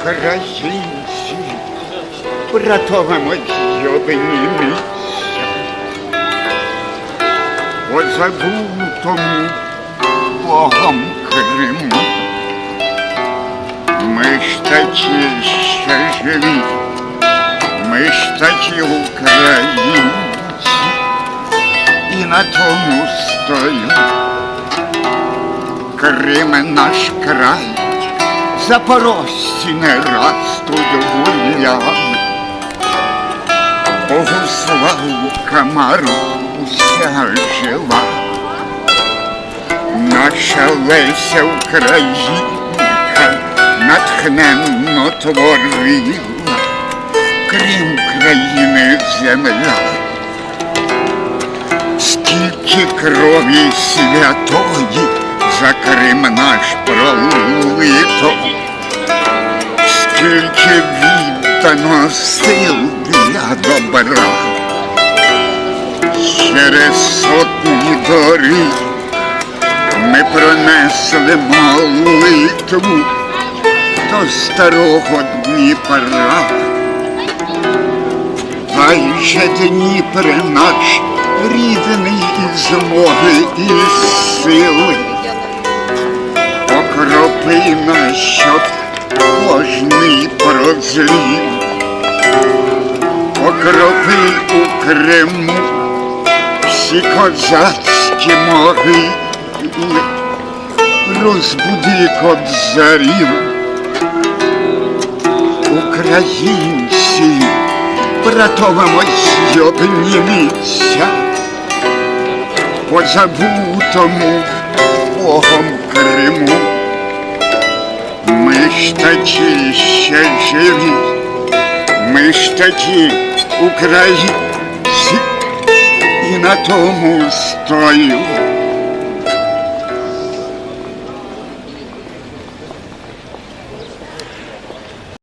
Українці, братовимо зйобані місця, по забутому Богом Криму. Ми ж такі ще живі, ми ж такі українці, і на тому стою. Крим наш край, запорожці не раз тут гуляли. Богославу Камару уся жила. Наша Леся Українка натхненно творила, крім країни земля. Скільки крові святої за Крим наш скільки віддано сил для добра, через сотні доріг ми пронесли молитву до старого Дніпра. Хай же Дніпре наш рідний і змоги і сили, прозрів, окропи у Криму всі козацькі могили, розбуди кобзарів, українці, братовимо зйобні місця, по забутому Богом Криму. Ж такі ще живі, ми ж такі українці, і на тому стою.